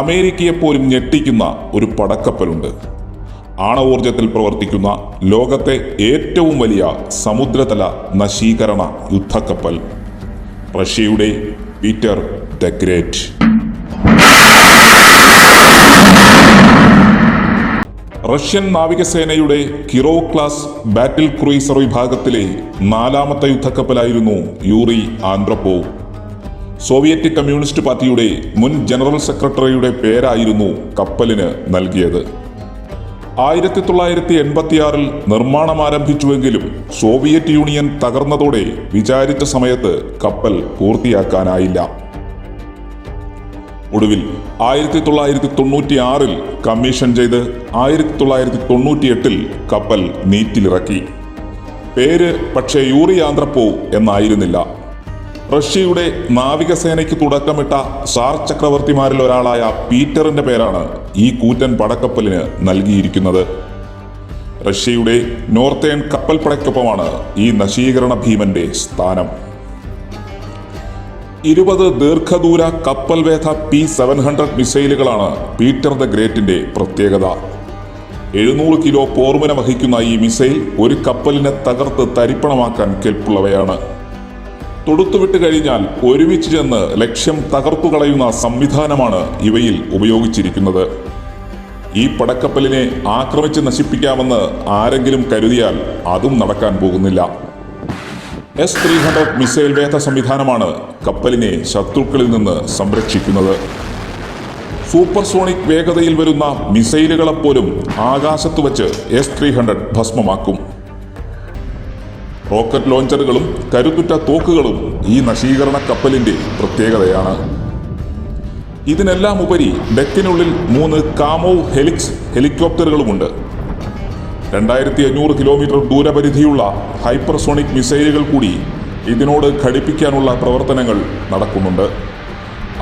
അമേരിക്കയെപ്പോലും ഞെട്ടിക്കുന്ന ഒരു പടക്കപ്പലുണ്ട്. ആണവോർജത്തിൽ പ്രവർത്തിക്കുന്ന ലോകത്തെ ഏറ്റവും വലിയ സമുദ്രതല നശീകരണ യുദ്ധക്കപ്പൽ. റഷ്യയുടെ പീറ്റർ ദ ഗ്രേറ്റ്. റഷ്യൻ നാവികസേനയുടെ കിറോ ക്ലാസ് ബാറ്റിൽ ക്രൂയിസർ വിഭാഗത്തിലെ നാലാമത്തെ യുദ്ധക്കപ്പലായിരുന്നു യൂറി ആന്ത്രപ്പോ. സോവിയറ്റ് കമ്മ്യൂണിസ്റ്റ് പാർട്ടിയുടെ മുൻ ജനറൽ സെക്രട്ടറിയുടെ പേരായിരുന്നു കപ്പലിന് നൽകിയത്. ആയിരത്തി തൊള്ളായിരത്തി എൺപത്തിയാറിൽ നിർമ്മാണം ആരംഭിച്ചുവെങ്കിലും സോവിയറ്റ് യൂണിയൻ തകർന്നതോടെ വിചാരിച്ച സമയത്ത് കപ്പൽ പൂർത്തിയാക്കാനായില്ല. ഒടുവിൽ ആയിരത്തി തൊള്ളായിരത്തി തൊണ്ണൂറ്റി ആറിൽ കമ്മീഷൻ ചെയ്ത് ആയിരത്തി തൊള്ളായിരത്തി തൊണ്ണൂറ്റിയെട്ടിൽ കപ്പൽ നീറ്റിലിറക്കി. പേര് പക്ഷേ യൂറി ആന്ത്രപ്പോ എന്നായിരുന്നില്ല. റഷ്യയുടെ നാവികസേനയ്ക്ക് തുടക്കമിട്ട സാർ ചക്രവർത്തിമാരിൽ ഒരാളായ പീറ്ററിന്റെ പേരാണ് ഈ കൂറ്റൻ പടക്കപ്പലിന് നൽകിയിരിക്കുന്നത്. റഷ്യയുടെ നോർത്തേൺ കപ്പൽ പടയ്ക്കൊപ്പമാണ് ഈ നശീകരണ ഭീമന്റെ സ്ഥാനം. ഇരുപത് ദീർഘദൂര കപ്പൽ വേധ പി സെവൻ ഹൺഡ്രഡ് മിസൈലുകളാണ് പീറ്റർ ദ ഗ്രേറ്റിന്റെ പ്രത്യേകത. എഴുന്നൂറ് കിലോ പോർമുന വഹിക്കുന്ന ഈ മിസൈൽ ഒരു കപ്പലിനെ തകർത്ത് തരിപ്പണമാക്കാൻ കെൽപ്പുള്ളവയാണ്. തൊടുത്തുവിട്ട് കഴിഞ്ഞാൽ ഒരുമിച്ച് ചെന്ന് ലക്ഷ്യം തകർത്തു കളയുന്ന സംവിധാനമാണ് ഇവയിൽ ഉപയോഗിച്ചിരിക്കുന്നത്. ഈ പടക്കപ്പലിനെ ആക്രമിച്ച് നശിപ്പിക്കാമെന്ന് ആരെങ്കിലും കരുതിയാൽ അതും നടക്കാൻ പോകുന്നില്ല. എസ് ത്രീ ഹൺഡ്രഡ് മിസൈൽ വേധ സംവിധാനമാണ് കപ്പലിനെ ശത്രുക്കളിൽ നിന്ന് സംരക്ഷിക്കുന്നത്. സൂപ്പർസോണിക് വേഗതയിൽ വരുന്ന മിസൈലുകളെപ്പോലും ആകാശത്ത് വച്ച് എസ് ത്രീ ഹൺഡ്രഡ് ഭസ്മമാക്കും. റോക്കറ്റ് ലോഞ്ചറുകളും കരുത്തുറ്റ തോക്കുകളും ഈ നശീകരണ കപ്പലിന്റെ പ്രത്യേകതയാണ്. ഇതിനെല്ലാം ഉപരി ഡെക്കിനുള്ളിൽ മൂന്ന് കാമോ ഹെലിക്സ് ഹെലികോപ്റ്ററുകളുമുണ്ട്. രണ്ടായിരത്തി അഞ്ഞൂറ് കിലോമീറ്റർ ദൂരപരിധിയുള്ള ഹൈപ്പർസോണിക് മിസൈലുകൾ കൂടി ഇതിനോട് ഘടിപ്പിക്കാനുള്ള പ്രവർത്തനങ്ങൾ നടക്കുന്നുണ്ട്.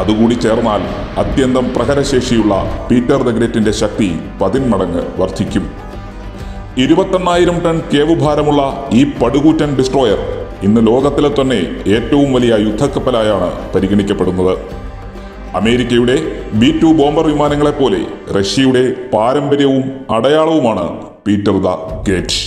അതുകൂടി ചേർന്നാൽ അത്യന്തം പ്രഹരശേഷിയുള്ള പീറ്റർ ദ ഗ്രേറ്റിന്റെ ശക്തി പതിന്മടങ്ങ് വർദ്ധിക്കും. ഇരുപത്തെണ്ണായിരം ടൺ കേവ് ഭാരമുള്ള ഈ പടുകൂറ്റൻ ഡിസ്ട്രോയർ ഇന്ന് ലോകത്തിലെ തന്നെ ഏറ്റവും വലിയ യുദ്ധക്കപ്പലായാണ് പരിഗണിക്കപ്പെടുന്നത്. അമേരിക്കയുടെ ബി ടു ബോംബർ വിമാനങ്ങളെപ്പോലെ റഷ്യയുടെ പാരമ്പര്യവും അടയാളവുമാണ് പീറ്റർ ദ ഗേറ്റ്.